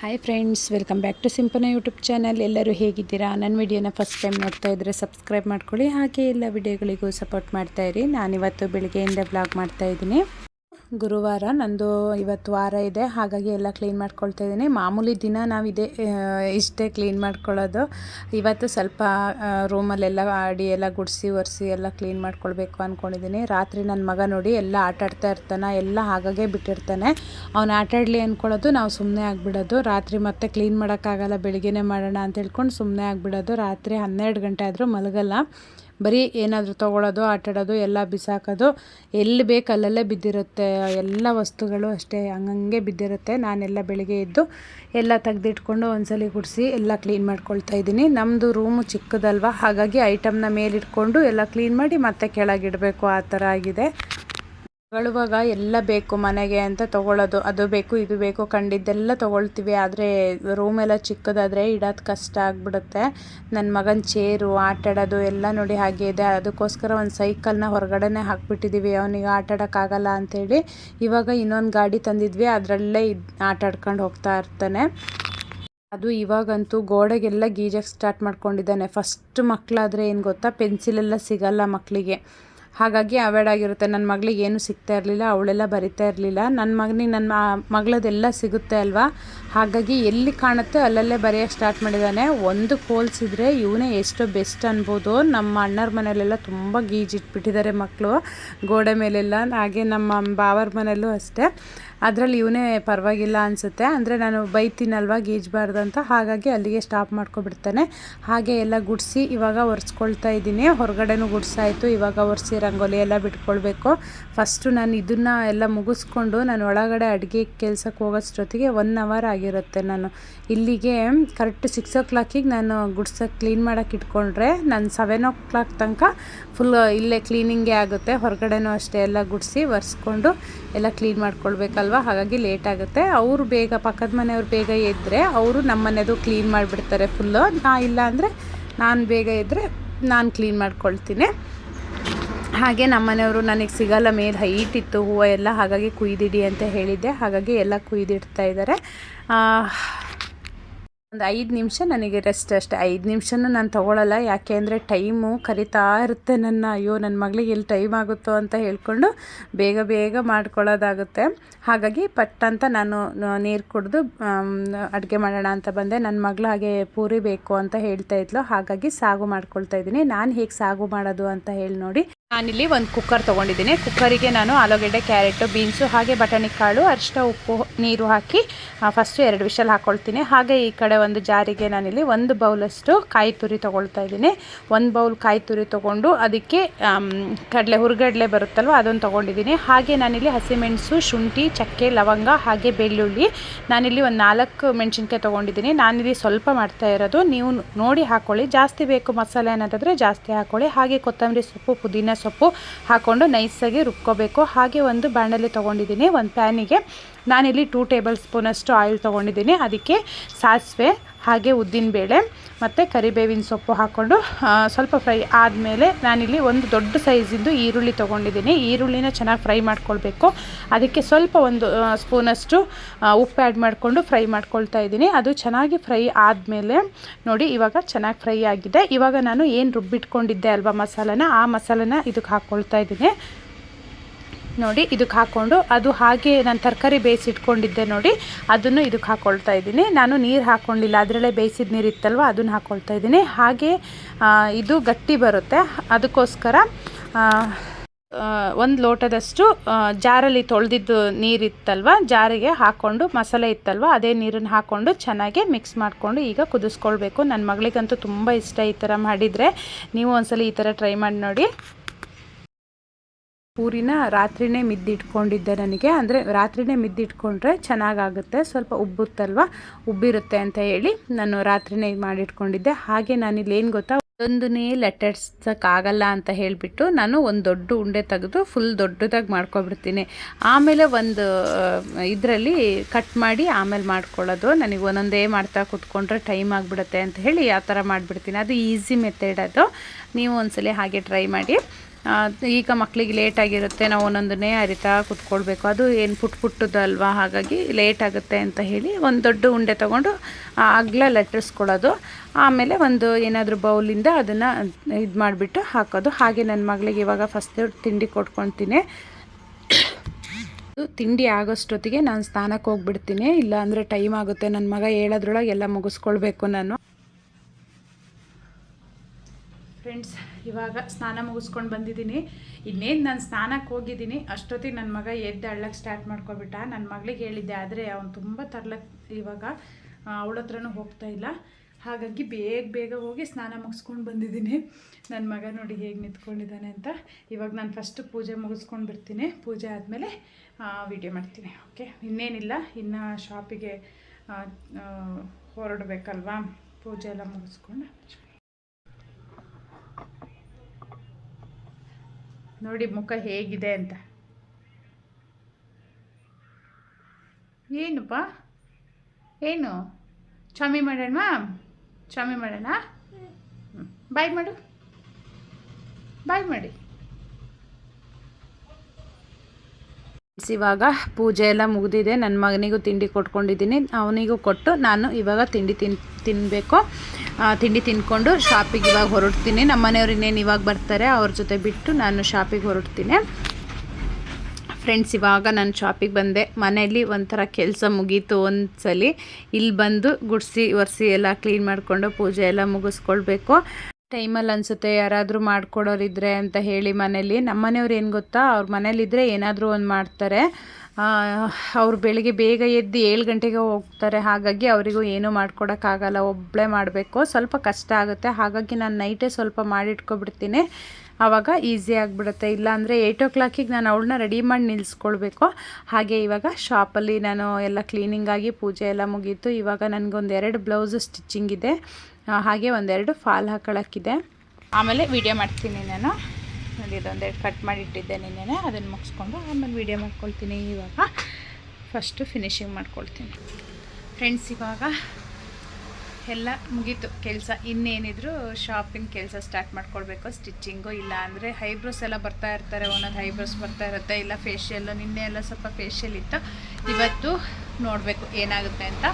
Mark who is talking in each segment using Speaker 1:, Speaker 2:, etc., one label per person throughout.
Speaker 1: Hi friends welcome back to Simpana YouTube channel ಎಲ್ಲರೂ ಹೇಗಿದ್ದೀರಾ? ನನ್ನ ವಿಡಿಯೋನ ಫಸ್ಟ್ ಟೈಮ್ ನೋಡ್ತಾ ಇದ್ದರೆ ಸಬ್ಸ್ಕ್ರೈಬ್ ಮಾಡ್ಕೊಳ್ಳಿ. ಹಾಗೆ ಎಲ್ಲ ವಿಡಿಯೋಗಳಿಗೂ ಸಪೋರ್ಟ್ ಮಾಡ್ತಾ ಇರಿ. ನಾನಿವತ್ತು ಬೆಳಗ್ಗೆಯಿಂದ ಬ್ಲಾಗ್ ಮಾಡ್ತಾ ಇದ್ದೀನಿ. ಗುರುವಾರ ನಂದು ಇವತ್ತು ವಾರ ಇದೆ, ಹಾಗಾಗಿ ಎಲ್ಲ ಕ್ಲೀನ್ ಮಾಡ್ಕೊಳ್ತಾ ಇದ್ದೀನಿ. ಮಾಮೂಲಿ ದಿನ ನಾವು ಇದೇ ಇಷ್ಟೇ ಕ್ಲೀನ್ ಮಾಡ್ಕೊಳ್ಳೋದು. ಇವತ್ತು ಸ್ವಲ್ಪ ರೂಮಲ್ಲೆಲ್ಲ ಆಡಿ ಎಲ್ಲ ಗುಡಿಸಿ, ಒರೆಸಿ ಎಲ್ಲ ಕ್ಲೀನ್ ಮಾಡ್ಕೊಳ್ಬೇಕು ಅಂದ್ಕೊಂಡಿದ್ದೀನಿ ರಾತ್ರಿ ನನ್ನ ಮಗ ನೋಡಿ ಎಲ್ಲ ಆಟಾಡ್ತಾ ಇರ್ತಾನೆ, ಎಲ್ಲ ಹಾಗಾಗೆ ಬಿಟ್ಟಿರ್ತಾನೆ. ಅವ್ನು ಆಟಾಡಲಿ ಅಂದ್ಕೊಳ್ಳೋದು ನಾವು ಸುಮ್ಮನೆ ಆಗಿಬಿಡೋದು. ರಾತ್ರಿ ಮತ್ತೆ ಕ್ಲೀನ್ ಮಾಡೋಕ್ಕಾಗಲ್ಲ ಬೆಳಿಗ್ಗೆನೇ ಮಾಡೋಣ ಅಂತ ಹೇಳ್ಕೊಂಡು ಸುಮ್ಮನೆ ಆಗಿಬಿಡೋದು. ರಾತ್ರಿ ಹನ್ನೆರಡು ಗಂಟೆ ಆದರೂ ಮಲಗಲ್ಲ. ಬರೀ ಏನಾದರೂ ತೊಗೊಳೋದು, ಆಟಾಡೋದು, ಎಲ್ಲ ಬಿಸಾಕೋದು, ಎಲ್ಲಿ ಬೇಕು ಅಲ್ಲಲ್ಲೇ ಬಿದ್ದಿರುತ್ತೆ. ಎಲ್ಲ ವಸ್ತುಗಳು ಅಷ್ಟೇ ಹಂಗಂಗೆ ಬಿದ್ದಿರುತ್ತೆ. ನಾನೆಲ್ಲ ಬೆಳಗ್ಗೆ ಎದ್ದು ಎಲ್ಲ ತೆಗೆದಿಟ್ಕೊಂಡು ಒಂದ್ಸಲಿ ಗುಡಿಸಿ ಎಲ್ಲ ಕ್ಲೀನ್ ಮಾಡ್ಕೊಳ್ತಾ ಇದ್ದೀನಿ. ನಮ್ಮದು ರೂಮು ಚಿಕ್ಕದಲ್ವ? ಹಾಗಾಗಿ ಐಟಮ್ನ ಮೇಲಿಟ್ಕೊಂಡು ಎಲ್ಲ ಕ್ಲೀನ್ ಮಾಡಿ ಮತ್ತೆ ಕೆಳಗಿಡಬೇಕು. ಆ ಥರ ಆಗಿದೆ. ತಗೊಳ್ಳುವಾಗ ಎಲ್ಲ ಬೇಕು ಮನೆಗೆ ಅಂತ ತಗೊಳ್ಳೋದು ಅದು ಬೇಕು, ಇದು ಬೇಕು, ಕಂಡಿದ್ದೆಲ್ಲ ತಗೊಳ್ತೀವಿ. ಆದರೆ ರೂಮೆಲ್ಲ ಚಿಕ್ಕದಾದರೆ ಇಡೋದು ಕಷ್ಟ ಆಗಿಬಿಡುತ್ತೆ. ನನ್ನ ಮಗನ ಚೇರು ಆಟಾಡೋದು ಎಲ್ಲ ನೋಡಿ ಹಾಗೆ ಇದೆ. ಅದಕ್ಕೋಸ್ಕರ ಒಂದು ಸೈಕಲ್ನ ಹೊರಗಡೆನೇ ಹಾಕ್ಬಿಟ್ಟಿದ್ದೀವಿ ಅವನಿಗೆ ಆಟ ಆಡೋಕ್ಕಾಗಲ್ಲ ಅಂಥೇಳಿ ಇವಾಗ ಇನ್ನೊಂದು ಗಾಡಿ ತಂದಿದ್ವಿ. ಅದರಲ್ಲೇ ಇದು ಆಟ ಆಡ್ಕೊಂಡು ಹೋಗ್ತಾ ಇರ್ತಾನೆ. ಅದು ಇವಾಗಂತೂ ಗೋಡೆಗೆಲ್ಲ ಗೀಜಕ್ಕೆ ಸ್ಟಾರ್ಟ್ ಮಾಡ್ಕೊಂಡಿದ್ದಾನೆ. ಫಸ್ಟ್ ಮಕ್ಕಳಾದರೆ ಏನು ಗೊತ್ತಾ? ಪೆನ್ಸಿಲೆಲ್ಲ ಸಿಗಲ್ಲ ಮಕ್ಕಳಿಗೆ ಹಾಗಾಗಿ ಅವಾಯ್ಡ್ ಆಗಿರುತ್ತೆ. ನನ್ನ ಮಗಳಿಗೆ ಏನು ಸಿಗ್ತಾ ಇರಲಿಲ್ಲ, ಅವಳೆಲ್ಲ ಬರಿತಾ ಇರಲಿಲ್ಲ. ನನ್ನ ಮಗನಿಗೆ ನನ್ನ ಮಗಳದೆಲ್ಲ ಸಿಗುತ್ತೆ ಅಲ್ವಾ? ಹಾಗಾಗಿ ಎಲ್ಲಿ ಕಾಣುತ್ತೆ ಅಲ್ಲಲ್ಲೇ ಬರೆಯೋಕ್ಕೆ ಸ್ಟಾರ್ಟ್ ಮಾಡಿದ್ದಾನೆ ಒಂದು ಹೋಲಿಸಿದ್ರೆ ಇವನೇ ಎಷ್ಟೋ ಬೆಸ್ಟ್ ಅನ್ಬೋದು. ನಮ್ಮ ಅಣ್ಣರ ಮನೆಯಲ್ಲೆಲ್ಲ ತುಂಬ ಗೀಜಿಟ್ಬಿಟ್ಟಿದ್ದಾರೆ ಮಕ್ಕಳು ಗೋಡೆ ಮೇಲೆಲ್ಲ, ಹಾಗೆ ನಮ್ಮ ಬಾವರ ಮನೆಯಲ್ಲೂ ಅಷ್ಟೇ. ಅದರಲ್ಲಿ ಇವನೇ ಪರವಾಗಿಲ್ಲ ಅನಿಸುತ್ತೆ. ಅಂದರೆ ನಾನು ಬೈತೀನಲ್ವ ಗೀಜಬಾರ್ದು ಅಂತ? ಹಾಗಾಗಿ ಅಲ್ಲಿಗೆ ಸ್ಟಾಪ್ ಮಾಡ್ಕೊಬಿಡ್ತಾನೆ. ಹಾಗೆ ಎಲ್ಲ ಗುಡಿಸಿ ಇವಾಗ ಒರೆಸ್ಕೊಳ್ತಾ ಇದ್ದೀನಿ. ಹೊರಗಡೆನೂ ಗುಡಿಸಾಯಿತು, ಇವಾಗ ಒರೆಸಿ ರಂಗೋಲಿ ಎಲ್ಲ ಬಿಟ್ಕೊಳ್ಬೇಕು. ಫಸ್ಟು ನಾನು ಇದನ್ನು ಎಲ್ಲ ಮುಗಿಸ್ಕೊಂಡು ನಾನು ಒಳಗಡೆ ಅಡುಗೆ ಕೆಲ್ಸಕ್ಕೆ ಹೋಗೋಷ್ಟೊತ್ತಿಗೆ ಒನ್ ಅವರ್ ಆಗಿರುತ್ತೆ ನಾನು. ಇಲ್ಲಿಗೆ ಕರೆಕ್ಟ್ ಸಿಕ್ಸ್ ಓ ಕ್ಲಾಕಿಗೆ ನಾನು ಗುಡ್ಸಕ್ಕೆ ಕ್ಲೀನ್ ಮಾಡೋಕೆ ಇಟ್ಕೊಂಡ್ರೆ ನಾನು ಸೆವೆನ್ ಓ ಕ್ಲಾಕ್ ತನಕ ಫುಲ್ ಇಲ್ಲೇ ಕ್ಲೀನಿಂಗೇ ಆಗುತ್ತೆ. ಹೊರಗಡೆನೂ ಅಷ್ಟೇ ಎಲ್ಲ ಗುಡಿಸಿ ಒರೆಸ್ಕೊಂಡು ಎಲ್ಲ ಕ್ಲೀನ್ ಮಾಡ್ಕೊಳ್ಬೇಕಲ್ವ? ಹಾಗಾಗಿ ಲೇಟ್ ಆಗುತ್ತೆ. ಅವರು ಬೇಗ ಪಕ್ಕದ ಮನೆಯವ್ರು ಬೇಗ ಇದ್ದರೆ ಅವರು ನಮ್ಮ ಮನೆಯದು ಕ್ಲೀನ್ ಮಾಡಿಬಿಡ್ತಾರೆ ಫುಲ್ಲು ನಾ ಇಲ್ಲ ಅಂದರೆ ನಾನು ಬೇಗ ಇದ್ದರೆ ನಾನು ಕ್ಲೀನ್ ಮಾಡ್ಕೊಳ್ತೀನಿ. ಹಾಗೆ ನಮ್ಮನೆಯವರು ನನಗೆ ಸಿಗಲ್ಲ, ಮೇಲೆ ಹೈಟ್ ಇತ್ತು, ಹೂವು ಎಲ್ಲ, ಹಾಗಾಗಿ ಕುಯ್ದಿಡಿ ಅಂತ ಹೇಳಿದ್ದೆ. ಹಾಗಾಗಿ ಎಲ್ಲ ಕುಯ್ದಿಡ್ತಾ ಇದ್ದಾರೆ ಒಂದು ಐದು ನಿಮಿಷ ನನಗೆ ರೆಸ್ಟ್ ಅಷ್ಟೇ. ಐದು ನಿಮಿಷನೂ ನಾನು ತೊಗೊಳಲ್ಲ. ಯಾಕೆ ಅಂದರೆ ಟೈಮು ಕರಿತಾ ಇರುತ್ತೆ ನನ್ನ. ಅಯ್ಯೋ ನನ್ನ ಮಗಳಿಗೆ ಎಲ್ಲಿ ಟೈಮ್ ಆಗುತ್ತೋ ಅಂತ ಹೇಳ್ಕೊಂಡು ಬೇಗ ಬೇಗ ಮಾಡ್ಕೊಳ್ಳೋದಾಗುತ್ತೆ. ಹಾಗಾಗಿ ಪಟ್ ಅಂತ ನಾನು ನೀರು ಕುಡಿದು ಅಡುಗೆ ಮಾಡೋಣ ಅಂತ ಬಂದೆ. ನನ್ನ ಮಗಳು ಹಾಗೆ ಪೂರಿ ಬೇಕು ಅಂತ ಹೇಳ್ತಾ ಇದ್ಲು. ಹಾಗಾಗಿ ಸಾಗು ಮಾಡ್ಕೊಳ್ತಾ ಇದ್ದೀನಿ. ನಾನು ಹೇಗೆ ಸಾಗು ಮಾಡೋದು ಅಂತ ಹೇಳಿ ನೋಡಿ. ನಾನಿಲ್ಲಿ ಒಂದು ಕುಕ್ಕರ್ ತೊಗೊಂಡಿದ್ದೀನಿ. ಕುಕ್ಕರಿಗೆ ನಾನು ಆಲೂಗೆಡ್ಡೆ, ಕ್ಯಾರೆಟು, ಬೀನ್ಸು, ಹಾಗೆ ಬಟಾಣಿ ಕಾಳು ಅರಿಶಿನ ಉಪ್ಪು, ನೀರು ಹಾಕಿ ಫಸ್ಟು ಎರಡು ವಿಷಲ್ ಹಾಕ್ಕೊಳ್ತೀನಿ ಹಾಗೆ ಈ ಕಡೆ ಒಂದು ಜಾರಿಗೆ ನಾನಿಲ್ಲಿ ಒಂದು ಬೌಲಷ್ಟು ಕಾಯಿ ತುರಿ ತೊಗೊಳ್ತಾ ಇದ್ದೀನಿ. ಒಂದು ಬೌಲ್ ಕಾಯಿ ತುರಿ ತೊಗೊಂಡು ಅದಕ್ಕೆ ಕಡಲೆ ಹುರ್ಗಡ್ಲೆ ಬರುತ್ತಲ್ವ ಅದನ್ನು ತೊಗೊಂಡಿದ್ದೀನಿ. ಹಾಗೆ ನಾನಿಲ್ಲಿ ಹಸಿಮೆಣಸು, ಶುಂಠಿ, ಚಕ್ಕೆ, ಲವಂಗ, ಹಾಗೆ ಬೆಳ್ಳುಳ್ಳಿ ನಾನಿಲ್ಲಿ ಒಂದು ನಾಲ್ಕು ಮೆಣಸಿನ್ಕಾಯಿ ತೊಗೊಂಡಿದ್ದೀನಿ. ನಾನಿಲ್ಲಿ ಸ್ವಲ್ಪ ಮಾಡ್ತಾ ಇರೋದು. ನೀವು ನೋಡಿ ಹಾಕ್ಕೊಳ್ಳಿ ಜಾಸ್ತಿ ಬೇಕು ಮಸಾಲೆ ಅನ್ನೋದಾದರೆ ಜಾಸ್ತಿ ಹಾಕ್ಕೊಳ್ಳಿ ಹಾಗೆ ಕೊತ್ತಂಬರಿ ಸೊಪ್ಪು, ಪುದೀನ ಸೊಪ್ಪು ಹಾಕ್ಕೊಂಡು ನೈಸಾಗಿ ರುಬ್ಕೋಬೇಕು. ಹಾಗೆ ಒಂದು ಬಾಣಲೆ ತೊಗೊಂಡಿದ್ದೀನಿ, ಒಂದು ಪ್ಯಾನಿಗೆ. ನಾನಿಲ್ಲಿ ಟೂ ಟೇಬಲ್ ಸ್ಪೂನಷ್ಟು ಆಯಿಲ್ ತೊಗೊಂಡಿದ್ದೀನಿ. ಅದಕ್ಕೆ ಸಾಸಿವೆ, ಹಾಗೆ ಉದ್ದಿನಬೇಳೆ. ಮತ್ತು ಕರಿಬೇವಿನ ಸೊಪ್ಪು ಹಾಕ್ಕೊಂಡು ಸ್ವಲ್ಪ ಫ್ರೈ ಆದಮೇಲೆ ನಾನಿಲ್ಲಿ ಒಂದು ದೊಡ್ಡ ಸೈಜಿಂದು ಈರುಳ್ಳಿ ತೊಗೊಂಡಿದ್ದೀನಿ. ಈರುಳ್ಳಿನ ಚೆನ್ನಾಗಿ ಫ್ರೈ ಮಾಡ್ಕೊಳ್ಬೇಕು. ಅದಕ್ಕೆ ಸ್ವಲ್ಪ ಒಂದು ಸ್ಪೂನಷ್ಟು ಉಪ್ಪು ಆ್ಯಡ್ ಮಾಡಿಕೊಂಡು ಫ್ರೈ ಮಾಡ್ಕೊಳ್ತಾ ಇದ್ದೀನಿ. ಅದು ಚೆನ್ನಾಗಿ ಫ್ರೈ ಆದಮೇಲೆ ನೋಡಿ, ಇವಾಗ ಚೆನ್ನಾಗಿ ಫ್ರೈ ಆಗಿದೆ. ಇವಾಗ ನಾನು ಏನು ರುಬ್ಬಿಟ್ಕೊಂಡಿದ್ದೆ ಅಲ್ವಾ ಮಸಾಲನ, ಆ ಮಸಾಲನ ಇದಕ್ಕೆ ಹಾಕ್ಕೊಳ್ತಾ ಇದ್ದೀನಿ. ನೋಡಿ, ಇದಕ್ಕೆ ಹಾಕ್ಕೊಂಡು ಅದು ಹಾಗೆ ನಾನು ತರಕಾರಿ ಬೇಯಿಸಿಟ್ಕೊಂಡಿದ್ದೆ ನೋಡಿ, ಅದನ್ನು ಇದಕ್ಕೆ ಹಾಕ್ಕೊಳ್ತಾ ಇದ್ದೀನಿ. ನಾನು ನೀರು ಹಾಕ್ಕೊಂಡಿಲ್ಲ, ಅದರಲ್ಲೇ ಬೇಯಿಸಿದ ನೀರು ಇತ್ತಲ್ವ, ಅದನ್ನು ಹಾಕ್ಕೊಳ್ತಾ ಇದ್ದೀನಿ. ಹಾಗೆ ಇದು ಗಟ್ಟಿ ಬರುತ್ತೆ. ಅದಕ್ಕೋಸ್ಕರ ಒಂದು ಲೋಟದಷ್ಟು ಜಾರಲ್ಲಿ ತೊಳೆದಿದ್ದು ನೀರಿತ್ತಲ್ವ ಜಾರಿಗೆ ಹಾಕ್ಕೊಂಡು ಮಸಾಲೆ ಇತ್ತಲ್ವ, ಅದೇ ನೀರನ್ನು ಹಾಕ್ಕೊಂಡು ಚೆನ್ನಾಗಿ ಮಿಕ್ಸ್ ಮಾಡಿಕೊಂಡು ಈಗ ಕುದಿಸ್ಕೊಳ್ಬೇಕು. ನನ್ನ ಮಗಳಿಗಂತೂ ತುಂಬ ಇಷ್ಟ ಈ ಥರ ಮಾಡಿದರೆ. ನೀವು ಒಂದ್ಸಲಿ ಈ ಥರ ಟ್ರೈ ಮಾಡಿ ನೋಡಿ. ಪೂರಿನ ರಾತ್ರಿನೇ ಮಿದ್ದಿಟ್ಕೊಂಡಿದ್ದೆ ನನಗೆ. ಅಂದರೆ ರಾತ್ರಿನೇ ಮಿದ್ದಿಟ್ಕೊಂಡ್ರೆ ಚೆನ್ನಾಗಾಗುತ್ತೆ. ಸ್ವಲ್ಪ ಉಬ್ಬುತ್ತಲ್ವ? ಉಬ್ಬಿರುತ್ತೆ ಅಂತ ಹೇಳಿ ನಾನು ರಾತ್ರಿನೇ ಮಾಡಿಟ್ಕೊಂಡಿದ್ದೆ. ಹಾಗೆ ನಾನಿಲ್ಲಿ ಏನು ಗೊತ್ತಾ? ಒಂದೊಂದನ್ನೇ ಲಟ್ಟಡ್ಸೋಕ್ಕಾಗಲ್ಲ ಅಂತ ಹೇಳಿಬಿಟ್ಟು ನಾನು ಒಂದು ದೊಡ್ಡ ಉಂಡೆ ತೆಗೆದು ಫುಲ್ ದೊಡ್ಡದಾಗಿ ಮಾಡ್ಕೊಬಿಡ್ತೀನಿ. ಆಮೇಲೆ ಒಂದು ಇದರಲ್ಲಿ ಕಟ್ ಮಾಡಿ ಆಮೇಲೆ ಮಾಡ್ಕೊಳ್ಳೋದು. ನನಗೆ ಒಂದೊಂದೇ ಮಾಡ್ತಾ ಕೂತ್ಕೊಂಡ್ರೆ ಟೈಮ್ ಆಗಿಬಿಡುತ್ತೆ ಅಂತ ಹೇಳಿ ಆ ಥರ ಮಾಡಿಬಿಡ್ತೀನಿ. ಅದು ಈಸಿ ಮೆಥಡ್ ಅದು. ನೀವು ಒಂದ್ಸಲಿ ಹಾಗೆ ಟ್ರೈ ಮಾಡಿ. ಈಗ ಮಕ್ಕಳಿಗೆ ಲೇಟ್ ಆಗಿರುತ್ತೆ, ನಾವು ಒಂದೊಂದನ್ನೇ ಅರಿತಾ ಕುತ್ಕೊಳ್ಬೇಕು. ಅದು ಏನು ಪುಟ್ ಪುಟ್ಟದಲ್ವಾ? ಹಾಗಾಗಿ ಲೇಟ್ ಆಗುತ್ತೆ ಅಂತ ಹೇಳಿ ಒಂದು ದೊಡ್ಡ ಉಂಡೆ ತೊಗೊಂಡು ಅಗ್ಲ ಲಟ್ಟಿಸ್ಕೊಳ್ಳೋದು. ಆಮೇಲೆ ಒಂದು ಏನಾದರೂ ಬೌಲಿಂದ ಅದನ್ನು ಇದು ಮಾಡಿಬಿಟ್ಟು ಹಾಕೋದು. ಹಾಗೆ ನನ್ನ ಮಗಳಿಗೆ ಇವಾಗ ಫಸ್ಟ್ ತಿಂಡಿ ಕೊಟ್ಕೊತೀನಿ ತಿಂಡಿ ಆಗೋಷ್ಟೊತ್ತಿಗೆ ನಾನು ಸ್ನಾನಕ್ಕೆ ಹೋಗ್ಬಿಡ್ತೀನಿ. ಇಲ್ಲ ಅಂದರೆ ಟೈಮ್ ಆಗುತ್ತೆ. ನನ್ನ ಮಗ ಹೇಳೋದ್ರೊಳಗೆ ಎಲ್ಲ ಮುಗಿಸ್ಕೊಳ್ಬೇಕು ನಾನು. ಫ್ರೆಂಡ್ಸ್ ಇವಾಗ ಸ್ನಾನ ಮುಗಿಸ್ಕೊಂಡು ಬಂದಿದ್ದೀನಿ. ಇನ್ನೇನು ನಾನು ಸ್ನಾನಕ್ಕೆ ಹೋಗಿದ್ದೀನಿ. ಅಷ್ಟೊತ್ತಿಗೆ ನನ್ನ ಮಗ ಎದ್ದು ಅಳ್ಳಕ್ಕೆ ಸ್ಟಾರ್ಟ್ ಮಾಡ್ಕೊಬಿಟ್ಟ. ನನ್ನ ಮಗಳಿಗೆ ಹೇಳಿದ್ದೆ, ಆದರೆ ಅವನು ತುಂಬ ತರ್ಲಕ್ಕೆ ಇವಾಗ ಅವಳ ಹತ್ರನೂ ಹೋಗ್ತಾ ಇಲ್ಲ. ಹಾಗಾಗಿ ಬೇಗ ಬೇಗ ಹೋಗಿ ಸ್ನಾನ ಮುಗಿಸ್ಕೊಂಡು ಬಂದಿದ್ದೀನಿ. ನನ್ನ ಮಗ ನೋಡಿ ಹೇಗೆ ನಿಂತ್ಕೊಂಡಿದ್ದಾನೆ ಅಂತ. ಇವಾಗ ನಾನು ಫಸ್ಟು ಪೂಜೆ ಮುಗಿಸ್ಕೊಂಡು ಬರ್ತೀನಿ ಪೂಜೆ ಆದಮೇಲೆ ವಿಡಿಯೋ ಮಾಡ್ತೀನಿ. ಓಕೆ ಇನ್ನೇನಿಲ್ಲ. ಇನ್ನು ಶಾಪಿಗೆ ಹೊರಡಬೇಕಲ್ವಾ? ಪೂಜೆ ಎಲ್ಲ ಮುಗಿಸ್ಕೊಂಡು. ನೋಡಿ ಮುಖ ಹೇಗಿದೆ ಅಂತ. ಏನಪ್ಪ? ಏನು? ಚಾಮಿ ಮಾಡೋಣ ಚಾಮಿ ಮಾಡೋಣ? ಬಾಯ್ ಮಾಡು. ಬಾಯ್ ಮಾಡಿ. ಇವಾಗ ಪೂಜೆ ಎಲ್ಲ ಮುಗಿದಿದೆ. ನನ್ನ ಮಗನಿಗೂ ತಿಂಡಿ ಕೊಟ್ಕೊಂಡಿದ್ದೀನಿ. ಅವನಿಗೂ ಕೊಟ್ಟು ನಾನು ಇವಾಗ ತಿಂಡಿ ತಿನ್ ತಿನ್ನಬೇಕು ತಿಂಡಿ ತಿನ್ಕೊಂಡು ಶಾಪಿಗೆ ಇವಾಗ ಹೊರಡ್ತೀನಿ. ನಮ್ಮ ಮನೆಯವ್ರು ಇನ್ನೇನು ಇವಾಗ ಬರ್ತಾರೆ ಅವ್ರ ಜೊತೆ ಬಿಟ್ಟು ನಾನು ಶಾಪಿಗೆ ಹೊರಡ್ತೀನಿ. ಫ್ರೆಂಡ್ಸ್ ಇವಾಗ ನಾನು ಶಾಪಿಗೆ ಬಂದೆ. ಮನೆಯಲ್ಲಿ ಒಂಥರ ಕೆಲಸ ಮುಗೀತು ಒಂದ್ಸಲಿ. ಇಲ್ಲಿ ಬಂದು ಗುಡಿಸಿ, ಒರೆಸಿ ಎಲ್ಲ ಕ್ಲೀನ್ ಮಾಡಿಕೊಂಡು ಪೂಜೆ ಎಲ್ಲ ಮುಗಿಸ್ಕೊಳ್ಬೇಕು. ಟೈಮಲ್ಲಿ ಅನಿಸುತ್ತೆ, ಯಾರಾದರೂ ಮಾಡ್ಕೊಡೋರಿದ್ರೆ ಅಂತ ಹೇಳಿ ಮನೇಲಿ. ನಮ್ಮ ಮನೆಯವ್ರು ಏನು ಗೊತ್ತಾ, ಅವ್ರ ಮನೇಲಿದ್ದರೆ ಏನಾದರೂ ಒಂದು ಮಾಡ್ತಾರೆ. ಅವ್ರು ಬೆಳಿಗ್ಗೆ ಬೇಗ ಎದ್ದು ಏಳು ಗಂಟೆಗೆ ಹೋಗ್ತಾರೆ. ಹಾಗಾಗಿ ಅವರಿಗೂ ಏನೂ ಮಾಡ್ಕೊಡೋಕ್ಕಾಗಲ್ಲ ಒಬ್ಬಳೇ ಮಾಡಬೇಕು. ಸ್ವಲ್ಪ ಕಷ್ಟ ಆಗುತ್ತೆ. ಹಾಗಾಗಿ ನಾನು ನೈಟೇ ಸ್ವಲ್ಪ ಮಾಡಿಟ್ಕೊಬಿಡ್ತೀನಿ. ಆವಾಗ ಈಸಿ ಆಗಿಬಿಡುತ್ತೆ. ಇಲ್ಲಾಂದರೆ ಏಯ್ಟ್ ಓ ಕ್ಲಾಕಿಗೆ ನಾನು ಅವಳನ್ನ ರೆಡಿ ಮಾಡಿ ನಿಲ್ಲಿಸ್ಕೊಳ್ಬೇಕು ಹಾಗೆ ಇವಾಗ ಶಾಪಲ್ಲಿ ನಾನು ಎಲ್ಲ ಕ್ಲೀನಿಂಗಾಗಿ ಪೂಜೆ ಎಲ್ಲ ಮುಗೀತು. ಇವಾಗ ನನಗೊಂದು ಎರಡು ಬ್ಲೌಸ್ ಸ್ಟಿಚ್ಚಿಂಗ್ ಇದೆ. ಹಾಗೆ ಒಂದೆರಡು ಫಾಲ್ ಹಾಕೊಳ್ಳೋಕ್ಕಿದೆ ಆಮೇಲೆ ವಿಡಿಯೋ ಮಾಡ್ತೀನಿ ನಾನು. ನೋಡಿ, ಇದೊಂದೆರಡು ಕಟ್ ಮಾಡಿಟ್ಟಿದ್ದೆ ನಿನ್ನೆ ಅದನ್ನು ಮುಗಿಸ್ಕೊಂಡು ಆಮೇಲೆ ವಿಡಿಯೋ ಮಾಡ್ಕೊಳ್ತೀನಿ ಇವಾಗ. ಫಸ್ಟು ಫಿನಿಶಿಂಗ್ ಮಾಡ್ಕೊಳ್ತೀನಿ. ಫ್ರೆಂಡ್ಸ್ ಇವಾಗ ಎಲ್ಲ ಮುಗೀತು ಕೆಲಸ. ಇನ್ನೇನಿದ್ರು ಶಾಪಿಂಗ್ ಕೆಲಸ ಸ್ಟಾರ್ಟ್ ಮಾಡ್ಕೊಳ್ಬೇಕು. ಸ್ಟಿಚ್ಚಿಂಗು ಇಲ್ಲ ಅಂದರೆ ಹೈಬ್ರೋಸ್ ಎಲ್ಲ ಬರ್ತಾ ಇರ್ತಾರೆ, ಒಂದೊಂದು ಹೈಬ್ರೋಸ್ ಬರ್ತಾ ಇರುತ್ತೆ. ಇಲ್ಲ ಫೇಶಿಯಲ್ಲು ನಿನ್ನೆ ಎಲ್ಲ ಸ್ವಲ್ಪ ಫೇಶಿಯಲ್ ಇತ್ತು. ಇವತ್ತು ನೋಡಬೇಕು ಏನಾಗುತ್ತೆ ಅಂತ.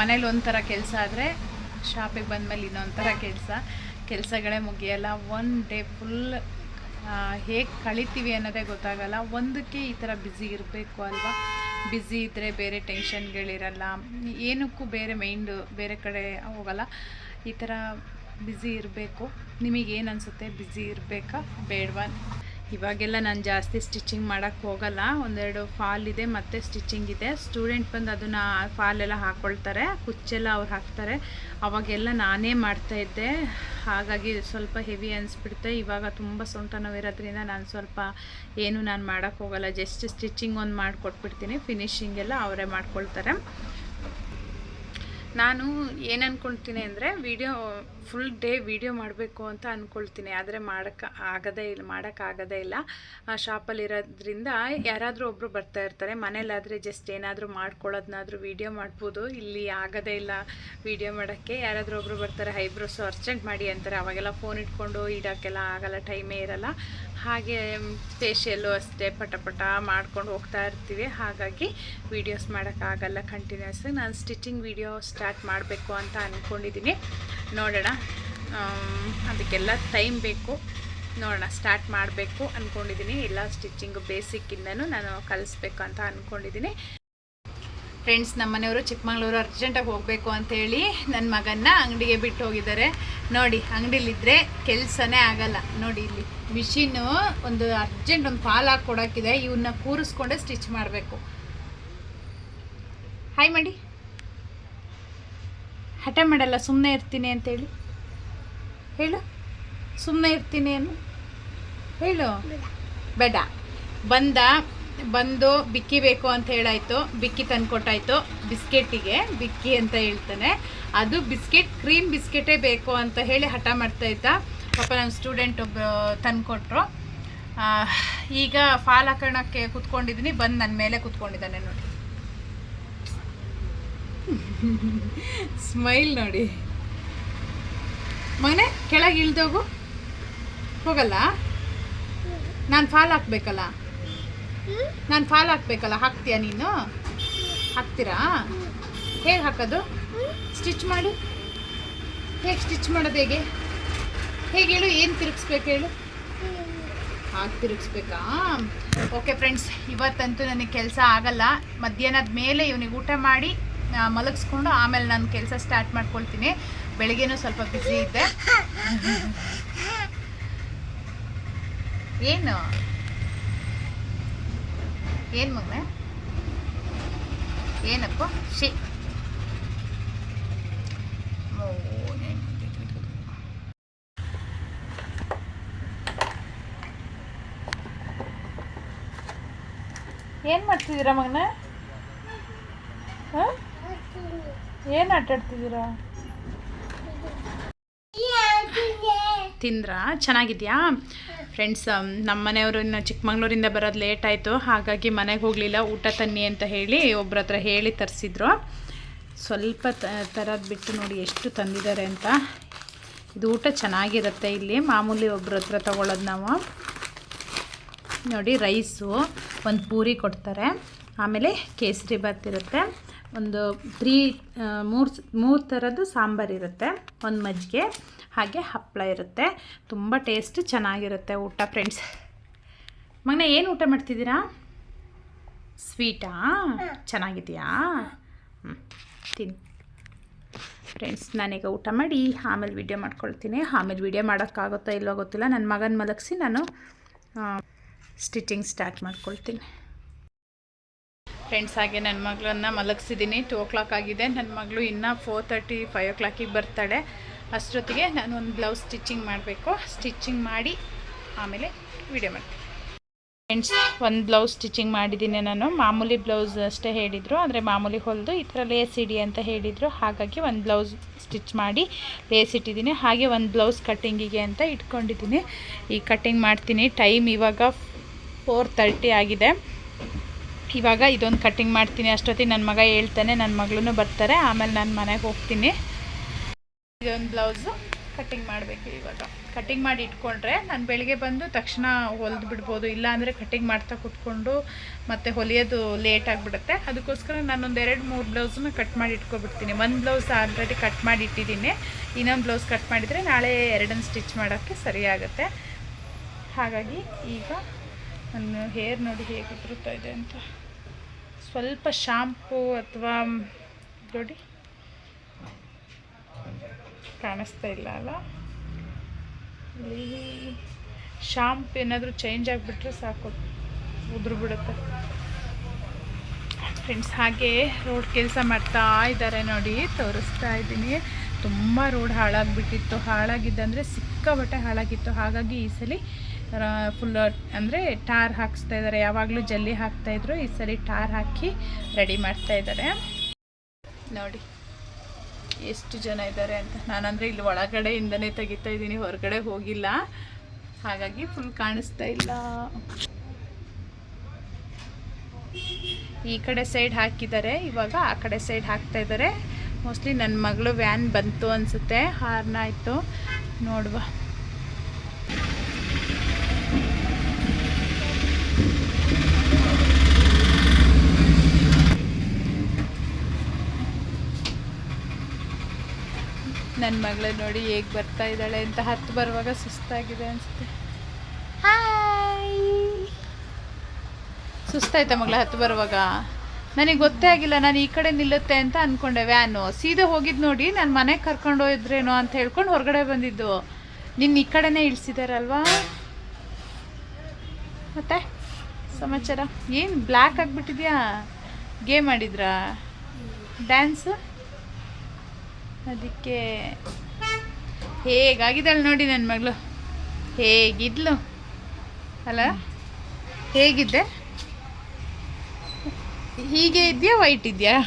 Speaker 1: ಮನೇಲಿ ಒಂಥರ ಕೆಲಸ ಆದರೆ ಶಾಪಿಗೆ ಬಂದಮೇಲೆ ಇನ್ನೊಂಥರ ಕೆಲಸ. ಕೆಲಸಗಳೇ ಮುಗಿಯಲ್ಲ. ಒನ್ ಡೇ ಫುಲ್ ಹೇಗೆ ಕಳಿತೀವಿ ಅನ್ನೋದೇ ಗೊತ್ತಾಗಲ್ಲ. ಒಂದಕ್ಕೆ ಈ ಥರ ಬ್ಯುಸಿ ಇರಬೇಕು ಅಲ್ವಾ? ಬ್ಯುಸಿ ಇದ್ದರೆ ಬೇರೆ ಟೆನ್ಷನ್ಗಳಿರಲ್ಲ ಏನಕ್ಕೂ ಬೇರೆ ಮೈಂಡು ಬೇರೆ ಕಡೆ ಹೋಗಲ್ಲ. ಈ ಥರ ಬ್ಯುಸಿ ಇರಬೇಕು. ನಿಮಗೇನು ಅನಿಸುತ್ತೆ? ಬ್ಯುಸಿ ಇರಬೇಕಾ? ಬೇಡವಾ? ಇವಾಗೆಲ್ಲ ನಾನು ಜಾಸ್ತಿ ಸ್ಟಿಚಿಂಗ್ ಮಾಡೋಕ್ಕೆ ಹೋಗಲ್ಲ. ಒಂದೆರಡು ಫಾಲ್ ಇದೆ, ಮತ್ತು ಸ್ಟಿಚಿಂಗ್ ಇದೆ. ಸ್ಟೂಡೆಂಟ್ ಬಂದು ಅದನ್ನು ಫಾಲ್ ಎಲ್ಲ ಹಾಕ್ಕೊಳ್ತಾರೆ ಕುಚ್ಚೆಲ್ಲ ಅವ್ರು ಹಾಕ್ತಾರೆ. ಅವಾಗೆಲ್ಲ ನಾನೇ ಮಾಡ್ತಾಯಿದ್ದೆ ಹಾಗಾಗಿ ಸ್ವಲ್ಪ ಹೆವಿ ಅನಿಸ್ಬಿಡುತ್ತೆ ಇವಾಗ ತುಂಬ ಸೊಂಟ ನೋವಿರೋದ್ರಿಂದ ನಾನು ಸ್ವಲ್ಪ ಏನು ನಾನು ಮಾಡೋಕ್ಕೆ ಹೋಗಲ್ಲ. ಜಸ್ಟ್ ಸ್ಟಿಚಿಂಗ್ ಒಂದು ಮಾಡಿಕೊಟ್ಬಿಡ್ತೀನಿ. ಫಿನಿಶಿಂಗ್ ಎಲ್ಲ ಅವರೇ ಮಾಡ್ಕೊಳ್ತಾರೆ. ನಾನು ಏನು ಅಂದ್ಕೊಳ್ತೀನಿ ಅಂದರೆ ವಿಡಿಯೋ ಫುಲ್ ಡೇ ವಿಡಿಯೋ ಮಾಡಬೇಕು ಅಂತ ಅಂದ್ಕೊಳ್ತೀನಿ ಆದರೆ ಮಾಡೋಕ್ಕೆ ಆಗದೇ ಇಲ್ಲ ಮಾಡೋಕ್ಕಾಗದೇ ಇಲ್ಲ. ಆ ಶಾಪಲ್ಲಿರೋದ್ರಿಂದ ಯಾರಾದರೂ ಒಬ್ಬರು ಬರ್ತಾ ಇರ್ತಾರೆ. ಮನೇಲಾದರೆ ಜಸ್ಟ್ ಏನಾದರೂ ಮಾಡ್ಕೊಳ್ಳೋದನ್ನಾದರೂ ವಿಡಿಯೋ ಮಾಡ್ಬೋದು. ಇಲ್ಲಿ ಆಗೋದೇ ಇಲ್ಲ ವಿಡಿಯೋ ಮಾಡೋಕ್ಕೆ. ಯಾರಾದರೂ ಒಬ್ಬರು ಬರ್ತಾರೆ, ಐಬ್ರೋಸು ಅರ್ಜೆಂಟ್ ಮಾಡಿ ಅಂತಾರೆ. ಅವಾಗೆಲ್ಲ ಫೋನ್ ಇಟ್ಕೊಂಡು ಇಡೋಕ್ಕೆಲ್ಲ ಆಗಲ್ಲ ಟೈಮೇ ಇರಲ್ಲ. ಹಾಗೆ ಫೇಶಿಯಲ್ಲು ಅಷ್ಟೇ ಪಟ ಮಾಡ್ಕೊಂಡು ಹೋಗ್ತಾ ಇರ್ತೀವಿ. ಹಾಗಾಗಿ ವೀಡಿಯೋಸ್ ಮಾಡೋಕ್ಕಾಗಲ್ಲ ಕಂಟಿನ್ಯೂಸ್ ನಾನು ಸ್ಟಿಚಿಂಗ್ ವೀಡಿಯೋ ಸ್ಟಾರ್ಟ್ ಮಾಡಬೇಕು ಅಂತ ಅಂದ್ಕೊಂಡಿದ್ದೀನಿ ನೋಡೋಣ. ಅದಕ್ಕೆಲ್ಲ ಟೈಮ್ ಬೇಕು. ನೋಡೋಣ ಸ್ಟಾರ್ಟ್ ಮಾಡಬೇಕು ಅಂದ್ಕೊಂಡಿದ್ದೀನಿ ಎಲ್ಲ ಸ್ಟಿಚ್ಚಿಂಗು ಬೇಸಿಕ್ಕಿಂದನೂ ನಾನು ಕಲಿಸ್ಬೇಕು ಅಂತ ಅಂದ್ಕೊಂಡಿದ್ದೀನಿ ಫ್ರೆಂಡ್ಸ್ ನಮ್ಮ ಮನೆಯವರು ಚಿಕ್ಕಮಂಗ್ಳೂರು ಅರ್ಜೆಂಟಾಗಿ ಹೋಗಬೇಕು ಅಂತೇಳಿ ನನ್ನ ಮಗನ್ನ ಅಂಗಡಿಗೆ ಬಿಟ್ಟು ಹೋಗಿದ್ದಾರೆ. ನೋಡಿ ಅಂಗಡಿಲಿದ್ದರೆ ಕೆಲಸನೇ ಆಗಲ್ಲ. ನೋಡಿ ಇಲ್ಲಿ ಮಿಷಿನ್ನು ಒಂದು ಅರ್ಜೆಂಟ್ ಒಂದು ಫಾಲ್ ಹಾಕಿ ಇವನ್ನ ಕೂರಿಸ್ಕೊಂಡೆ ಸ್ಟಿಚ್ ಮಾಡಬೇಕು. ಹಾಯ್ ಮಾಡಿ. ಹಠ ಮಾಡಲ್ಲ ಸುಮ್ಮನೆ ಇರ್ತೀನಿ ಅಂತೇಳಿ. ಹೇಳು. ಸುಮ್ಮನೆ ಇರ್ತೀನಿ ಏನು? ಹೇಳು. ಬೇಡ. ಬಂದ, ಬಂದು ಬಿಕ್ಕಿ ಬೇಕು ಅಂತ ಹೇಳಾಯ್ತು. ಬಿಕ್ಕಿ ತಂದ್ಕೊಟ್ಟಾಯ್ತು ಬಿಸ್ಕೆಟಿಗೆ ಬಿಕ್ಕಿ ಅಂತ ಹೇಳ್ತಾನೆ. ಅದು ಬಿಸ್ಕೆಟ್, ಕ್ರೀಮ್ ಬಿಸ್ಕೆಟೇ ಬೇಕು ಅಂತ ಹೇಳಿ ಹಠ ಮಾಡ್ತಾ ಇದ್ದ. ಪಾಪ ನಮ್ಮ ಸ್ಟೂಡೆಂಟ್ ಒಬ್ಬರು ತಂದುಕೊಟ್ರು ಈಗ ಫಾಲ್ ಹಾಕೋಣಕ್ಕೆ ಕುತ್ಕೊಂಡಿದ್ದೀನಿ. ಬಂದು ನನ್ನ ಮೇಲೆ ಕುತ್ಕೊಂಡಿದ್ದಾನೆ ನೋಡಿ. ಸ್ಮೈಲ್ ನೋಡಿ. ಮಗನೆ ಕೆಳಗೆ ಇಳ್ದೋಗು. ಹೋಗಲ್ಲ? ನಾನು ಫಾಲ್ ಹಾಕ್ಬೇಕಲ್ಲ? ನಾನು ಫಾಲ್ ಹಾಕ್ಬೇಕಲ್ಲ? ಹಾಕ್ತೀಯಾ ನೀನು? ಹಾಕ್ತೀರಾ? ಹೇಗೆ ಹಾಕೋದು? ಸ್ಟಿಚ್ ಮಾಡು. ಹೇಗೆ ಸ್ಟಿಚ್ ಮಾಡೋದು ಹೇಗೆ? ಹೇಗೆ ಹೇಳು? ಏನು ತಿರುಗಿಸ್ಬೇಕು ಹೇಳು? ಹಾಗೆ ತಿರುಗಿಸ್ಬೇಕಾ? ಓಕೆ ಫ್ರೆಂಡ್ಸ್ ಇವತ್ತಂತೂ ನನಗೆ ಕೆಲಸ ಆಗಲ್ಲ. ಮಧ್ಯಾಹ್ನದ ಮೇಲೆ ಇವನಿಗೆ ಊಟ ಮಾಡಿ ಮಲಗಿಸ್ಕೊಂಡು ಆಮೇಲೆ ನಾನು ಕೆಲಸ ಸ್ಟಾರ್ಟ್ ಮಾಡ್ಕೊಳ್ತೀನಿ. ಬೆಳಗ್ಗೆನೂ ಸ್ವಲ್ಪ ಬ್ಯುಸಿ ಇದ್ದೆ. ಏನು? ಏನು ಮಗನೇ? ಏನಪ್ಪ? ಶಿ ಏನು ಮಾಡ್ತಿದ್ದೀರಾ ಮಗನ? ಏನು ಆಟ ಆಡ್ತಿದ್ದೀರಾ ತಿಂದ್ರಾ? ಚೆನ್ನಾಗಿದ್ಯಾ? ಫ್ರೆಂಡ್ಸ್ ನಮ್ಮ ಮನೆಯವರು ಇನ್ನು ಚಿಕ್ಕಮಂಗ್ಳೂರಿಂದ ಬರೋದು ಲೇಟ್ ಆಯಿತು. ಹಾಗಾಗಿ ಮನೆಗೆ ಹೋಗಲಿಲ್ಲ. ಊಟ ತನ್ನಿ ಅಂತ ಹೇಳಿ ಒಬ್ರ ಹತ್ರ ಹೇಳಿ ತರಿಸಿದ್ರು. ಸ್ವಲ್ಪ ತರದ್ ಬಿಟ್ಟು ನೋಡಿ ಎಷ್ಟು ತಂದಿದ್ದಾರೆ ಅಂತ. ಇದು ಊಟ ಚೆನ್ನಾಗಿರುತ್ತೆ ಇಲ್ಲಿ. ಮಾಮೂಲಿ ಒಬ್ರ ಹತ್ರ ತೊಗೊಳೋದು ನಾವು. ನೋಡಿ ರೈಸು ಒಂದು ಪೂರಿ ಕೊಡ್ತಾರೆ. ಆಮೇಲೆ ಕೇಸರಿ ಬಾತ್ ಇರುತ್ತೆ. ಒಂದು ತ್ರೀ ಮೂರು ಮೂರು ಥರದ್ದು ಸಾಂಬಾರು ಇರುತ್ತೆ. ಒಂದು ಮಜ್ಜಿಗೆ ಹಾಗೆ ಹಪ್ಪಳ ಇರುತ್ತೆ. ತುಂಬ ಟೇಸ್ಟ್ ಚೆನ್ನಾಗಿರುತ್ತೆ ಊಟ ಫ್ರೆಂಡ್ಸ್ ಮಗನ ಏನು ಊಟ ಮಾಡ್ತಿದ್ದೀರಾ? ಸ್ವೀಟಾ ಚೆನ್ನಾಗಿದೆಯಾ? ಹ್ಞೂ ತಿನ್. ಫ್ರೆಂಡ್ಸ್ ನಾನೀಗ ಊಟ ಮಾಡಿ ಆಮೇಲೆ ವೀಡಿಯೋ ಮಾಡ್ಕೊಳ್ತೀನಿ. ಆಮೇಲೆ ವಿಡಿಯೋ ಮಾಡೋಕ್ಕಾಗುತ್ತೋ ಇಲ್ಲೋ ಗೊತ್ತಿಲ್ಲ. ನನ್ನ ಮಗನ ಮಲಗಿಸಿ ನಾನು ಸ್ಟಿಚಿಂಗ್ ಸ್ಟಾರ್ಟ್ ಮಾಡ್ಕೊಳ್ತೀನಿ. ಫ್ರೆಂಡ್ಸ್ ಹಾಗೆ ನನ್ನ ಮಗಳನ್ನ ಮಲಗಿಸಿದ್ದೀನಿ ಟೂ ಓ ಕ್ಲಾಕ್ ಆಗಿದೆ. ನನ್ನ ಮಗಳು ಇನ್ನೂ ಫೋರ್ ತರ್ಟಿ ಫೈವ್ ಓ ಕ್ಲಾಕಿಗೆ ಬರ್ತಾಳೆ. ಅಷ್ಟೊತ್ತಿಗೆ ನಾನು ಒಂದು ಬ್ಲೌಸ್ ಸ್ಟಿಚಿಂಗ್ ಮಾಡಬೇಕು. ಸ್ಟಿಚಿಂಗ್ ಮಾಡಿ ಆಮೇಲೆ ವಿಡಿಯೋ ಮಾಡ್ತೀನಿ. ಫ್ರೆಂಡ್ಸ್ ಒಂದು ಬ್ಲೌಸ್ ಸ್ಟಿಚಿಂಗ್ ಮಾಡಿದ್ದೀನಿ ನಾನು. ಮಾಮೂಲಿ ಬ್ಲೌಸ್ ಅಷ್ಟೇ ಹೇಳಿದರು. ಅಂದರೆ ಮಾಮೂಲಿ ಹೊಲಿದು ಈ ಥರ ಲೇಸ್ ಇಡಿ ಅಂತ ಹೇಳಿದರು. ಹಾಗಾಗಿ ಒಂದು ಬ್ಲೌಸ್ ಸ್ಟಿಚ್ ಮಾಡಿ ಲೇಸ್ ಇಟ್ಟಿದ್ದೀನಿ ಹಾಗೆ ಒಂದು ಬ್ಲೌಸ್ ಕಟ್ಟಿಂಗಿಗೆ ಅಂತ ಇಟ್ಕೊಂಡಿದ್ದೀನಿ ಈ ಕಟ್ಟಿಂಗ್ ಮಾಡ್ತೀನಿ. ಟೈಮ್ ಇವಾಗ ಫೋರ್ ಆಗಿದೆ. ಇವಾಗ ಇದೊಂದು ಕಟ್ಟಿಂಗ್ ಮಾಡ್ತೀನಿ. ಅಷ್ಟೊತ್ತಿಗೆ ನನ್ನ ಮಗ ಹೇಳ್ತಾನೆ ನನ್ನ ಮಗಳೂ ಬರ್ತಾರೆ. ಆಮೇಲೆ ನಾನು ಮನೆಗೆ ಹೋಗ್ತೀನಿ. ಇದೊಂದು ಬ್ಲೌಸು ಕಟ್ಟಿಂಗ್ ಮಾಡಬೇಕು ಇವಾಗ. ಕಟ್ಟಿಂಗ್ ಮಾಡಿ ಇಟ್ಕೊಂಡ್ರೆ ನಾನು ಬೆಳಿಗ್ಗೆ ಬಂದು ತಕ್ಷಣ ಹೊಲಿದು ಬಿಡ್ಬೋದು. ಇಲ್ಲಾಂದರೆ ಕಟ್ಟಿಂಗ್ ಮಾಡ್ತಾ ಕುತ್ಕೊಂಡು ಮತ್ತು ಹೊಲಿಯೋದು ಲೇಟ್ ಆಗಿಬಿಡುತ್ತೆ. ಅದಕ್ಕೋಸ್ಕರ ನಾನೊಂದು ಎರಡು, ಮೂರು ಬ್ಲೌಸನ್ನ ಕಟ್ ಮಾಡಿ ಇಟ್ಕೊಬಿಡ್ತೀನಿ. ಒಂದು ಬ್ಲೌಸ್ ಆಲ್ರೆಡಿ ಕಟ್ ಮಾಡಿ ಇಟ್ಟಿದ್ದೀನಿ. ಇನ್ನೊಂದು ಬ್ಲೌಸ್ ಕಟ್ ಮಾಡಿದರೆ ನಾಳೆ ಎರಡನ್ನು ಸ್ಟಿಚ್ ಮಾಡೋಕ್ಕೆ ಸರಿಯಾಗುತ್ತೆ ಹಾಗಾಗಿ ಈಗ ನನ್ನ ಹೇರ್ ನೋಡಿ ಹೇಗೆ ಬರುತ್ತಾ ಇದೆ ಅಂತ. ಸ್ವಲ್ಪ ಶಾಂಪೂ ಅಥವಾ ನೋಡಿ ಕಾಣಿಸ್ತಾ ಇಲ್ಲ ಅಲ್ಲ? ಇಲ್ಲಿ ಶಾಂಪ್ ಏನಾದರೂ ಚೇಂಜ್ ಆಗಿಬಿಟ್ರೆ ಸಾಕು. ಉದುರು ಬಿಡುತ್ತೆ. ಫ್ರೆಂಡ್ಸ್ ಹಾಗೆ ರೋಡ್ ಕೆಲಸ ಮಾಡ್ತಾ ಇದ್ದಾರೆ ನೋಡಿ, ತೋರಿಸ್ತಾ ಇದ್ದೀನಿ. ತುಂಬ ರೋಡ್ ಹಾಳಾಗಿಬಿಟ್ಟಿತ್ತು. ಹಾಳಾಗಿದ್ದಂದರೆ ಸಿಕ್ಕಾಬಟ್ಟೆ ಹಾಳಾಗಿತ್ತು. ಹಾಗಾಗಿ ಈ ಸಲ ಫುಲ್ ಅಂದರೆ ಟಾರ್ ಹಾಕಿಸ್ತಾ ಇದ್ದಾರೆ ಯಾವಾಗಲೂ ಜಲ್ಲಿ ಹಾಕ್ತಾಯಿದ್ರು ಈ ಸರಿ ಟಾರ್ ಹಾಕಿ ರೆಡಿ ಮಾಡ್ತಾ ಇದ್ದಾರೆ ನೋಡಿ, ಎಷ್ಟು ಜನ ಇದ್ದಾರೆ ಅಂತ. ನಾನಂದರೆ ಇಲ್ಲಿ ಒಳಗಡೆಯಿಂದನೇ ತೆಗಿತಾ ಇದ್ದೀನಿ, ಹೊರಗಡೆ ಹೋಗಿಲ್ಲ. ಹಾಗಾಗಿ ಫುಲ್ ಕಾಣಿಸ್ತಾ ಇಲ್ಲ. ಈ ಕಡೆ ಸೈಡ್ ಹಾಕಿದ್ದಾರೆ, ಇವಾಗ ಆ ಕಡೆ ಸೈಡ್ ಹಾಕ್ತಾ ಇದ್ದಾರೆ. ಮೋಸ್ಟ್ಲಿ ನನ್ನ ಮಗಳು ವ್ಯಾನ್ ಬಂತು ಅನಿಸುತ್ತೆ. ಹಾರ್ನ ಆಯಿತು. ನೋಡುವ. ನನ್ನ ಮಗಳು ನೋಡಿ ಹೇಗೆ ಬರ್ತಾ ಇದ್ದಾಳೆ ಅಂತ ಹತ್ತು ಬರುವಾಗ ಸುಸ್ತಾಗಿದೆ ಅನಿಸುತ್ತೆ. ಹಾಯ್ ಸುಸ್ತಾಯ್ತಾ ಮಗಳ ಹತ್ತು ಬರುವಾಗ? ನನಗೆ ಗೊತ್ತೇ ಆಗಿಲ್ಲ ನಾನು ಈ ಕಡೆ ನಿಲ್ಲುತ್ತೆ ಅಂತ ಅಂದ್ಕೊಂಡೆ ವ್ಯಾನು. ಸೀದಾ ಹೋಗಿದ್ದು ನೋಡಿ ನಾನು ಮನೆಗೆ ಕರ್ಕೊಂಡು ಹೋಗಿದ್ರೇನೋ ಅಂತ ಹೇಳ್ಕೊಂಡು ಹೊರಗಡೆ ಬಂದಿದ್ದು. ನಿನ್ನ ಈ ಕಡೆನೇ ಇಳಿಸಿದಾರಲ್ವಾ? ಮತ್ತೆ ಸಮಾಚಾರ? ಏನು ಬ್ಲ್ಯಾಕ್ ಆಗಿಬಿಟ್ಟಿದ್ಯಾ? ಗೇಮ್ ಆಡಿದ್ರಾ? ಡ್ಯಾನ್ಸು? ಅದಕ್ಕೆ ಹೇಗಾಗಿದ್ದಾಳೆ ನೋಡಿ ನನ್ನ ಮಗಳು. ಹೇಗಿದ್ಲು? ಅಲ್ಲ? ಹೇಗಿದ್ದೆ? ಹೀಗೆ ಇದೆಯಾ ವೈಟ್ ಇದೆಯಾ?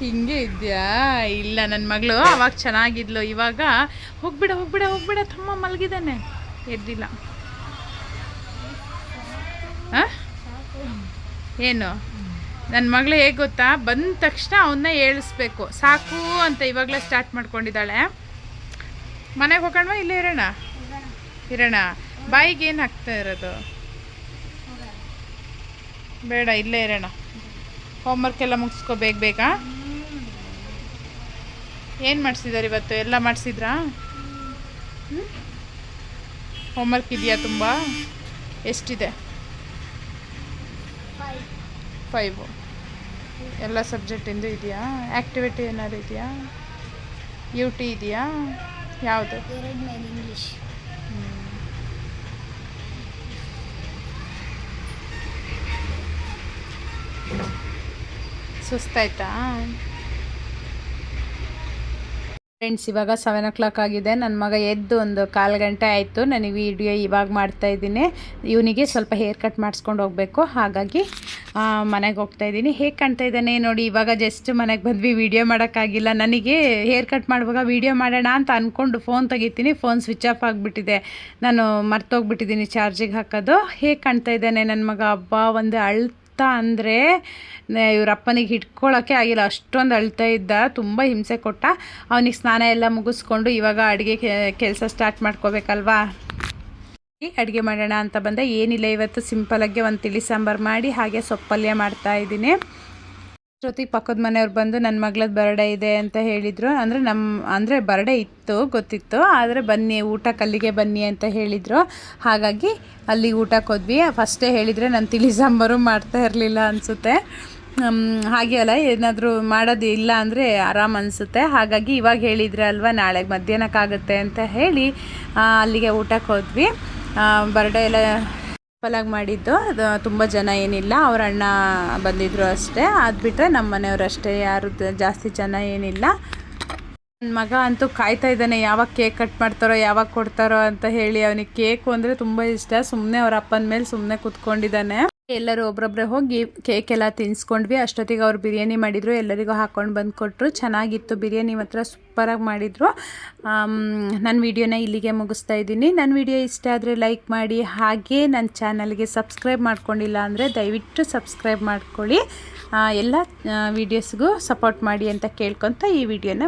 Speaker 1: ಹಿಂಗೆ ಇದೆಯಾ? ಇಲ್ಲ ನನ್ನ ಮಗಳು, ಅವಾಗ ಚೆನ್ನಾಗಿದ್ಲು, ಇವಾಗ ಹೋಗ್ಬಿಡ ಹೋಗ್ಬಿಡ ಹೋಗ್ಬಿಡ ತಮ್ಮ ಮಲಗಿದ್ದಾನೆ. ಎದ್ದಿಲ್ಲ. ಏನು? ನನ್ನ ಮಗಳು ಹೇಗೆ ಗೊತ್ತಾ? ಬಂದ ತಕ್ಷಣ ಅವನ್ನ ಏಳಿಸ್ಬೇಕು. ಸಾಕು ಅಂತ ಇವಾಗಲೇ ಸ್ಟಾರ್ಟ್ ಮಾಡ್ಕೊಂಡಿದ್ದಾಳೆ.
Speaker 2: ಮನೆಗೆ ಹೋಗೋಣವಾ? ಇಲ್ಲೇ ಇರೋಣ? ಇರೋಣ. ಬಾಯಿಗೆ ಏನು ಆಗ್ತಾ ಇರೋದು? ಬೇಡ, ಇಲ್ಲೇ ಇರೋಣ. ಹೋಮ್ವರ್ಕ್ ಎಲ್ಲ ಮುಗಿಸ್ಕೋಬೇಕು ಬೇಗ ಏನು ಮಾಡಿಸಿದಾರೆ ಇವತ್ತು? ಎಲ್ಲ ಮಾಡಿಸಿದ್ರಾ? ಹೋಮ್ವರ್ಕ್ ಇದೆಯಾ ತುಂಬ? ಎಷ್ಟಿದೆ? ಫೈವು ಎಲ್ಲ ಸಬ್ಜೆಕ್ಟಿಂದು ಇದೆಯಾ? ಆ್ಯಕ್ಟಿವಿಟಿ ಏನಾದ್ರು ಇದೆಯಾ? ಯು ಟಿ ಇದೆಯಾ? ಯಾವುದು?
Speaker 3: ಇಂಗ್ಲೀಷ್
Speaker 2: ಸುಸ್ತಾಯ್ತಾ?
Speaker 1: ಫ್ರೆಂಡ್ಸ್ ಇವಾಗ ಸೆವೆನ್ ಓ ಕ್ಲಾಕ್ ಆಗಿದೆ. ನನ್ನ ಮಗ ಎದ್ದು ಒಂದು ಕಾಲು ಗಂಟೆ ಆಯಿತು. ನನಗೆ ವಿಡಿಯೋ ಇವಾಗ ಮಾಡ್ತಾ ಇದ್ದೀನಿ. ಇವನಿಗೆ ಸ್ವಲ್ಪ ಹೇರ್ ಕಟ್ ಮಾಡಿಸ್ಕೊಂಡು ಹೋಗಬೇಕು. ಹಾಗಾಗಿ ಮನೆಗೆ ಹೋಗ್ತಾ ಇದ್ದೀನಿ. ಹೇಗೆ ಕಾಣ್ತಾ ಇದ್ದಾನೆ ನೋಡಿ, ಇವಾಗ ಜಸ್ಟ್ ಮನೆಗೆ ಬಂದ್ವಿ. ವಿಡಿಯೋ ಮಾಡೋಕ್ಕಾಗಿಲ್ಲ. ನನಗೆ ಹೇರ್ ಕಟ್ ಮಾಡುವಾಗ ವೀಡಿಯೋ ಮಾಡೋಣ ಅಂತ ಅಂದ್ಕೊಂಡು ಫೋನ್ ತೆಗಿತೀನಿ. ಫೋನ್ ಸ್ವಿಚ್ ಆಫ್ ಆಗಿಬಿಟ್ಟಿದೆ. ನಾನು ಮರ್ತೋಗ್ಬಿಟ್ಟಿದ್ದೀನಿ ಚಾರ್ಜಿಗೆ ಹಾಕೋದು. ಹೇಗೆ ಕಾಣ್ತಾ ಇದ್ದಾನೆ ನನ್ನ ಮಗ? ಹಬ್ಬ ಒಂದು ಅಳ್ತಾ ಅಂದರೆ ಇವ್ರ ಅಪ್ಪನಿಗೆ ಹಿಡ್ಕೊಳ್ಳೋಕ್ಕೆ ಆಗಿಲ್ಲ. ಅಷ್ಟೊಂದು ಅಳ್ತಾ ಇದ್ದ, ತುಂಬ ಹಿಂಸೆ ಕೊಟ್ಟ. ಅವನಿಗೆ ಸ್ನಾನ ಎಲ್ಲ ಮುಗಿಸ್ಕೊಂಡು ಇವಾಗ ಅಡುಗೆ ಕೆಲಸ ಸ್ಟಾರ್ಟ್ ಮಾಡ್ಕೋಬೇಕಲ್ವಾ? ಅಡುಗೆ ಮಾಡೋಣ ಅಂತ ಬಂದೆ. ಏನಿಲ್ಲ, ಇವತ್ತು ಸಿಂಪಲಾಗಿ ಒಂದು ತಿಳಿ ಸಾಂಬಾರು ಮಾಡಿ, ಹಾಗೆ ಸೊಪ್ಪಲ್ಯ ಮಾಡ್ತಾ ಇದ್ದೀನಿ. ಜೊತೆಗೆ ಪಕ್ಕದ ಮನೆಯವ್ರು ಬಂದು ನನ್ನ ಮಗಳದ್ದು ಬರ್ಡೇ ಇದೆ ಅಂತ ಹೇಳಿದರು. ಅಂದರೆ ನಮ್ಮ ಅಂದರೆ ಬರ್ಡೇ ಇತ್ತು, ಗೊತ್ತಿತ್ತು. ಆದರೆ ಬನ್ನಿ, ಊಟಕ್ಕೆ ಅಲ್ಲಿಗೆ ಬನ್ನಿ ಅಂತ ಹೇಳಿದರು. ಹಾಗಾಗಿ ಅಲ್ಲಿಗೆ ಊಟಕ್ಕೆ ಹೋದ್ವಿ. ಫಸ್ಟೇ ಹೇಳಿದರೆ ನಾನು ತಿಳಿ ಸಾಂಬಾರು ಮಾಡ್ತಾ ಇರಲಿಲ್ಲ ಅನಿಸುತ್ತೆ. ಹಾಗೆ ಅಲ್ಲ, ಏನಾದರೂ ಮಾಡೋದು ಇಲ್ಲ ಅಂದರೆ ಆರಾಮ್ ಅನಿಸುತ್ತೆ. ಹಾಗಾಗಿ ಇವಾಗ ಹೇಳಿದ್ರೆ ಅಲ್ವಾ, ನಾಳೆ ಮಧ್ಯಾಹ್ನಕ್ಕಾಗುತ್ತೆ ಅಂತ ಹೇಳಿ ಅಲ್ಲಿಗೆ ಊಟಕ್ಕೆ ಹೋದ್ವಿ. ಬರ್ಡೇ ಎಲ್ಲ ಸಿಂಪಲಾಗಿ ಮಾಡಿದ್ದು. ಅದು ತುಂಬ ಜನ ಏನಿಲ್ಲ, ಅವ್ರ ಅಣ್ಣ ಬಂದಿದ್ರು ಅಷ್ಟೇ. ಅದು ಬಿಟ್ಟರೆ ನಮ್ಮ ಮನೆಯವ್ರು ಅಷ್ಟೇ, ಯಾರು ಜಾಸ್ತಿ ಜನ ಏನಿಲ್ಲ. ನನ್ನ ಮಗ ಅಂತೂ ಕಾಯ್ತಾ ಇದ್ದಾನೆ, ಯಾವಾಗ ಕೇಕ್ ಕಟ್ ಮಾಡ್ತಾರೋ, ಯಾವಾಗ ಕೊಡ್ತಾರೋ ಅಂತ ಹೇಳಿ. ಅವನಿಗೆ ಕೇಕು ಅಂದರೆ ತುಂಬ ಇಷ್ಟ. ಸುಮ್ಮನೆ ಅವ್ರ ಅಪ್ಪನ ಮೇಲೆ ಸುಮ್ಮನೆ ಕೂತ್ಕೊಂಡಿದ್ದಾನೆ. ಎಲ್ಲರೂ ಒಬ್ಬೊಬ್ಬರೇ ಹೋಗಿ ಕೇಕ್ ಎಲ್ಲ ತಿನ್ಸ್ಕೊಂಡ್ವಿ. ಅಷ್ಟೊತ್ತಿಗೆ ಅವ್ರು ಬಿರಿಯಾನಿ ಮಾಡಿದರು. ಎಲ್ಲರಿಗೂ ಹಾಕ್ಕೊಂಡು ಬಂದು ಕೊಟ್ಟರು ಚೆನ್ನಾಗಿತ್ತು. ಬಿರಿಯಾನಿ ಮಾತ್ರ ಸೂಪರಾಗಿ ಮಾಡಿದರು. ನನ್ನ ವಿಡಿಯೋನ ಇಲ್ಲಿಗೆ ಮುಗಿಸ್ತಾ ಇದ್ದೀನಿ. ನನ್ನ ವಿಡಿಯೋ ಇಷ್ಟ ಆದರೆ ಲೈಕ್ ಮಾಡಿ. ಹಾಗೆ ನನ್ನ ಚಾನಲ್ಗೆ ಸಬ್ಸ್ಕ್ರೈಬ್ ಮಾಡ್ಕೊಂಡಿಲ್ಲ ಅಂದರೆ ದಯವಿಟ್ಟು ಸಬ್ಸ್ಕ್ರೈಬ್ ಮಾಡ್ಕೊಳ್ಳಿ. ಎಲ್ಲ ವೀಡಿಯೋಸ್ಗೂ ಸಪೋರ್ಟ್ ಮಾಡಿ ಅಂತ ಕೇಳ್ಕೊತ ಈ ವಿಡಿಯೋನ